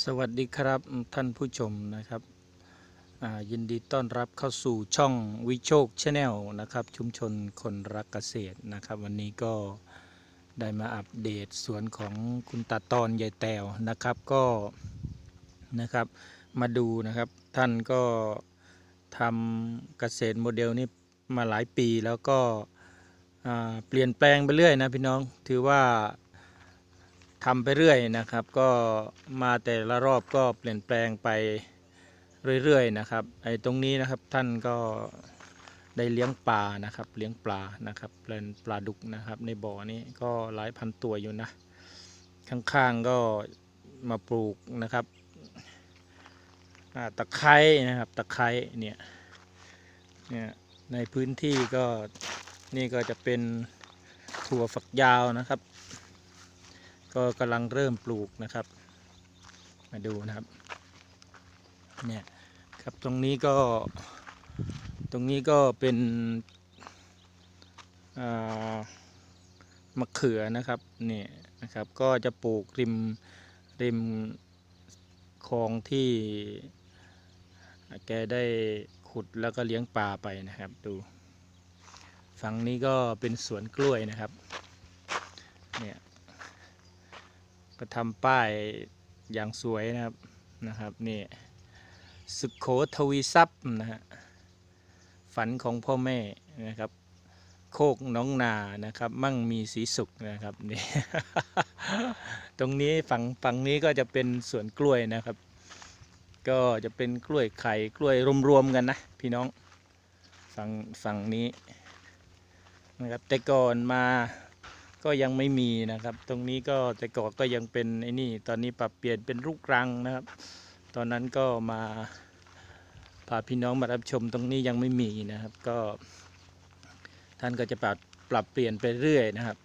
สวัสดีครับท่านผู้ชมนะครับยินดีต้อนรับเข้าสู่ช่องวิโชคชาแนลนะครับชุมชนคนรักเกษตรนะครับ วันนี้ก็ได้มาอัปเดตสวนของคุณตาตอนยายแตวนะครับก็นะครับมาดูนะครับท่านก็ทำเกษตรโมเดลนี้มาหลายปีแล้วก็เปลี่ยนแปลงไปเรื่อยนะพี่น้องถือว่า ทำไปเรื่อยนะครับ ก็มาแต่ละรอบก็เปลี่ยนแปลงไปเรื่อยๆนะครับไอ้ตรงนี้นะครับท่านก็ได้เลี้ยงปลานะครับ เลี้ยงปลานะครับเป็นปลาดุกนะครับ ในบ่อนี้ก็หลายพันตัวอยู่นะ ข้างๆก็มาปลูกนะครับตะไคร้นะครับตะไคร้เนี่ยเนี่ยในพื้นที่ก็นี่ก็จะเป็นถั่วฝักยาวนะครับ ก็กำลังเริ่มปลูกนะครับ มาดูนะครับเนี่ยครับตรงนี้ก็ตรงนี้ก็เป็นมะเขือนะครับเนี่ยนะครับก็จะปลูกริมริมคลองที่แกได้ขุดแล้วก็เลี้ยงปลาไปนะครับดูฝั่งนี้ก็เป็นสวนกล้วยนะครับเนี่ย ก็ทำป้ายอย่างสวยนะครับนะครับนี่สุขโขทวีทรัพย์นะฮะฝันของพ่อแม่นะครับ โคกน้องนานะครับ มั่งมีสีสุขนะครับนี่ ตรงนี้ฝั่งฝั่งนี้ก็จะเป็นสวนกล้วยนะครับ ก็จะเป็นกล้วยไข่กล้วยรวมๆกันนะพี่น้องฝั่งฝั่งนี้นะครับแต่ก่อนมา ก็ยังไม่มีนะครับ ตรงนี้ก็แต่ก่อนก็ยังเป็นไอ้นี่ ตอนนี้ปรับเปลี่ยนเป็นลูกรังนะครับ ตอนนั้นก็มาพาพี่น้องมารับชมตรงนี้ยังไม่มีนะครับ ก็ ท่านก็จะปรับปรับเปลี่ยนไปเรื่อยนะครับ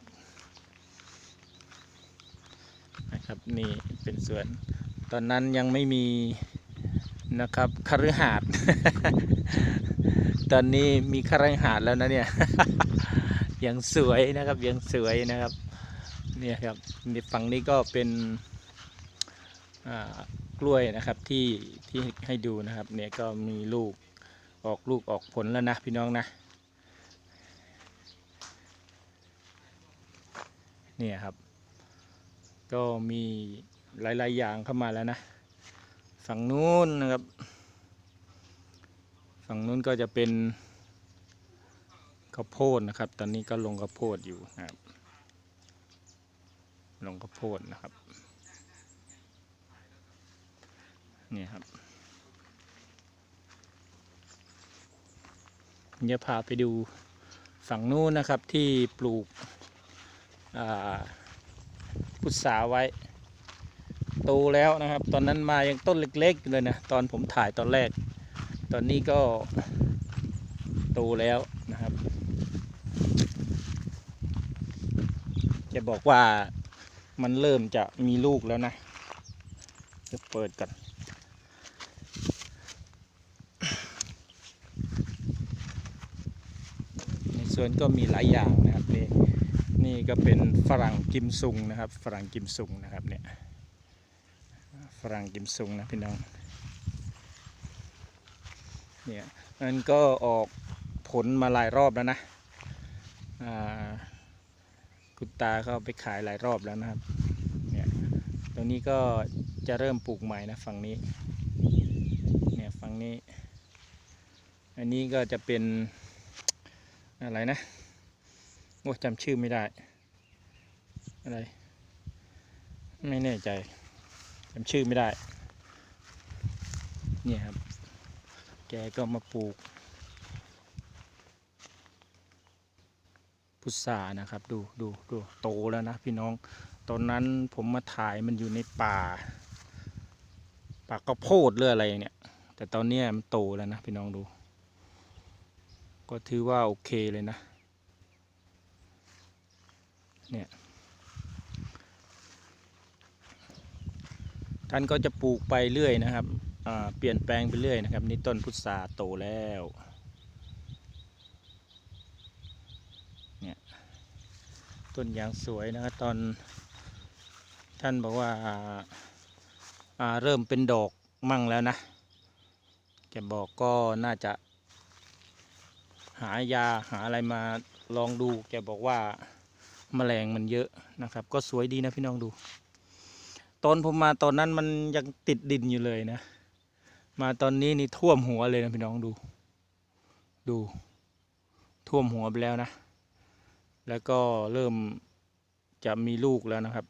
นะครับนี่เป็นส่วน ตอนนั้นยังไม่มีนะครับคฤหาสน์ตอนนี้มีคฤหาสน์แล้วนะเนี่ย ยังสวยนะครับยังสวยนะครับเนี่ยครับนี่ฝั่งนี้ก็เป็นกล้วยนะครับที่ที่ให้ดูนะครับเนี่ยก็มีลูกออกลูกออกผลแล้วนะพี่น้องนะเนี่ยครับ ก็มีหลาย ๆ อย่างเข้ามาแล้วนะ ฝั่งนู้นนะครับ ฝั่งนู้นก็จะเป็น ข้าวโพดนะครับ ตอนนี้ก็ลงข้าวโพดอยู่นะครับ ลงข้าวโพดนะครับ นี่ครับเดี๋ยวพาไปดูฝั่งนู้นนะครับที่ปลูกพุทราไว้โตแล้วนะครับ ตอนนั้นมายังต้นเล็กๆอยู่เลยนะ ตอนผมถ่ายตอนแรก ตอนนี้ก็โตแล้วนะ จะบอกว่ามันเริ่มจะมีลูกแล้วนะ จะเปิดกันในสวนก็มีหลายอย่างนะครับนี่นี่ก็เป็นฝรั่งกิมซุงนะครับ ฝรั่งกิมซุงนะครับเนี่ยฝรั่งกิมซุงนะพี่น้องเนี่ยมันก็ออกผลมาหลายรอบแล้วนะ คุณตาเขาไปขายหลายรอบแล้วนะครับ เนี่ยตรงนี้ก็จะเริ่มปลูกใหม่นะฝั่งนี้ เนี่ยฝั่งนี้ อันนี้ก็จะเป็นอะไรนะโอ้จำชื่อไม่ได้ อะไร ไม่แน่ใจจำชื่อไม่ได้ เนี่ยครับ แกก็มาปลูก พุทรานะครับ ดูดูดูโตแล้วนะพี่น้อง ตอนนั้นผมมาถ่ายมันอยู่ในป่าป่าข้าวโพดหรืออะไรเนี่ย แต่ตอนนี้มันโตแล้วนะพี่น้องดู ก็ถือว่าโอเคเลยนะ เนี่ยท่านก็จะปลูกไปเรื่อยนะครับอ่าเปลี่ยนแปลงไปเรื่อยนะครับ นี่ต้นพุทราโตแล้ว ต้นยางสวยนะครับตอนท่านบอกว่าาเริ่มเป็นดอกมั่งแล้วนะแกบอกก็น่าจะ หายาหาอะไรมาลองดูแกบอกว่าแมลงมันเยอะนะครับ ก็สวยดีนะพี่น้องดูตอนผมมาตอนนั้นมันยังติดดินอยู่เลยนะ มาตอนนี้นี่ท่วมหัวเลยนะพี่น้องดู ดูท่วมหัวไปแล้วนะ แล้วก็เริ่มจะมีลูกแล้วนะครับ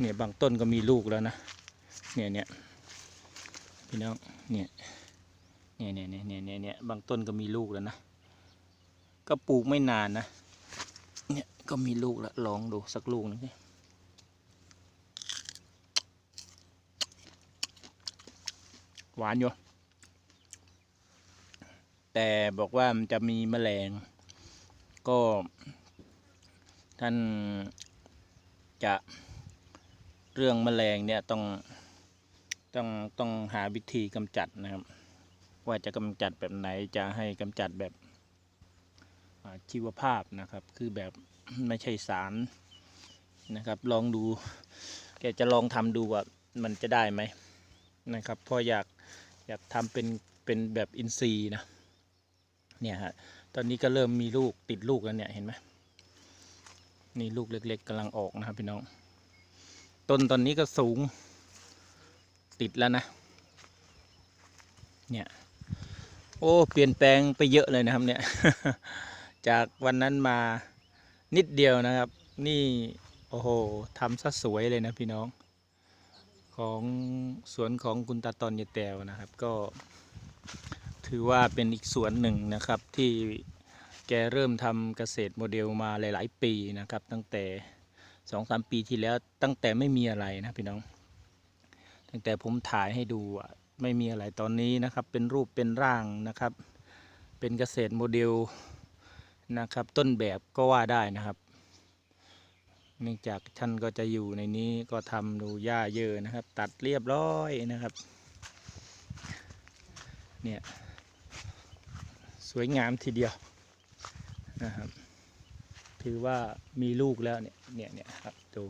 เนี่ยบางต้นก็มีลูกแล้วนะ เนี่ยเนี่ยพี่น้อง เนี่ย เนี่ยเนี่ยเนี่ยเนี่ยเนี่ยบางต้นก็มีลูกแล้วนะ ก็ปลูกไม่นานนะ เนี่ยก็มีลูกแล้วลองดูสักลูกหนึงสิหวานอยู่ แต่บอกว่ามันจะมีแมลง ก็ ท่านจะเรื่องแมลงเนี่ยต้องต้องต้องหาวิธีกำจัดนะครับ ว่าจะกำจัดแบบไหนจะให้กำจัดแบบชีวภาพนะครับ คือแบบไม่ใช่สารนะครับ ลองดูแกจะลองทำดูว่ามันจะได้ไหมนะครับพราะอยากอยากทำเป็นเป็นแบบอินทรีย์นะ เนี่ยฮะตอนนี้ก็เริ่มมีลูกติดลูกแล้วเนี่ยเห็นไหมนี่ลูกเล็ก ๆกำลังออกนะครับพี่น้อง ต้นตอนนี้ก็สูง ติดแล้วนะ เนี่ย โอ้เปลี่ยนแปลงไปเยอะเลยนะครับ เนี่ย จากวันนั้นมานิดเดียวนะครับ นี่โอ้โหทำซะสวยเลยนะพี่น้อง ของสวนของคุณตาตอนยายแตวนะครับ ก็ ถือว่าเป็นอีกสวนหนึ่งนะครับที่แกเริ่มทำเกษตรโมเดลมาหลาย ๆ ปีนะครับ ตั้งแต่สองสามปีที่แล้วตั้งแต่ไม่มีอะไรนะพี่น้อง ตั้งแต่ผมถ่ายให้ดูไม่มีอะไรตอนนี้นะครับ เป็นรูปเป็นร่างนะครับ เป็นเกษตรโมเดลนะครับ ต้นแบบก็ว่าได้นะครับ เนื่องจากท่านก็จะอยู่ในนี้ก็ทำดูหญ้าเยอะนะครับ ตัดเรียบร้อยนะครับ เนี่ย สวยงามทีเดียวนะครับถือว่ามีลูกแล้วเนี่ยเนี่ยเนี่ยครับดู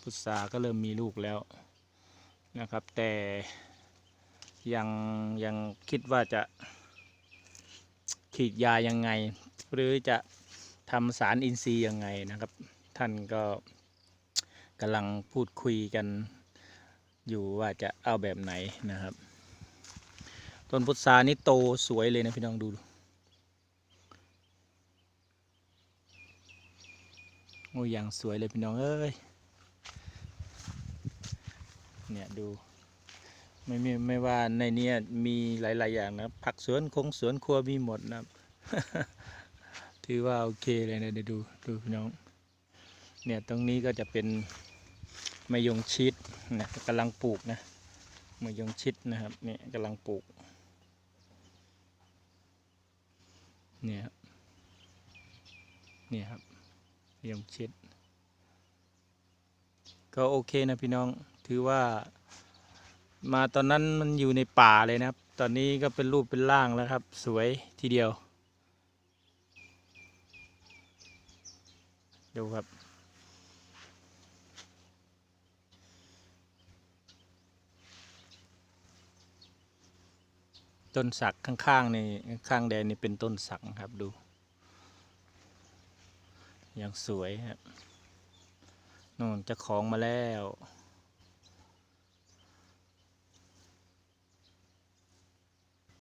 พุทราก็เริ่มมีลูกแล้วนะครับ แต่ยังยังคิดว่าจะฉีดยายังไง หรือจะทำสารอินทรีย์ยังไงนะครับ ท่านก็กำลังพูดคุยกันอยู่ว่าจะเอาแบบไหนนะครับ ต้นพุทรานี่โตสวยเลยนะพี่น้องดูโอ้ยอย่างสวยเลยพี่น้องเอ้ยเนี่ยดูไม่ไมีไม่ว่าในนี้มีหลาย ๆ อย่างนะผักสวนคงสวนครัวมีหมดนะถือว่าโอเคเลยนะเดี๋ยวดูดูพี่น้อง เนี่ยตรงนี้ก็จะเป็นมะยงชิดนะกำลังปลูกนะมะยงชิดนะครับเนี่ยกำลังปลูก เนี่ยครับเนี่ยครับเรียงชิดก็โอเคนะพี่น้องถือว่า มาตอนนั้นมันอยู่ในป่าเลยนะครับ ตอนนี้ก็เป็นรูปเป็นร่างแล้วครับ สวยทีเดียว ดูครับ ต้นสักข้างๆนี่ข้างแดงนี่เป็นต้นสักครับดู อย่างสวยครับนู่นจะของมาแล้ว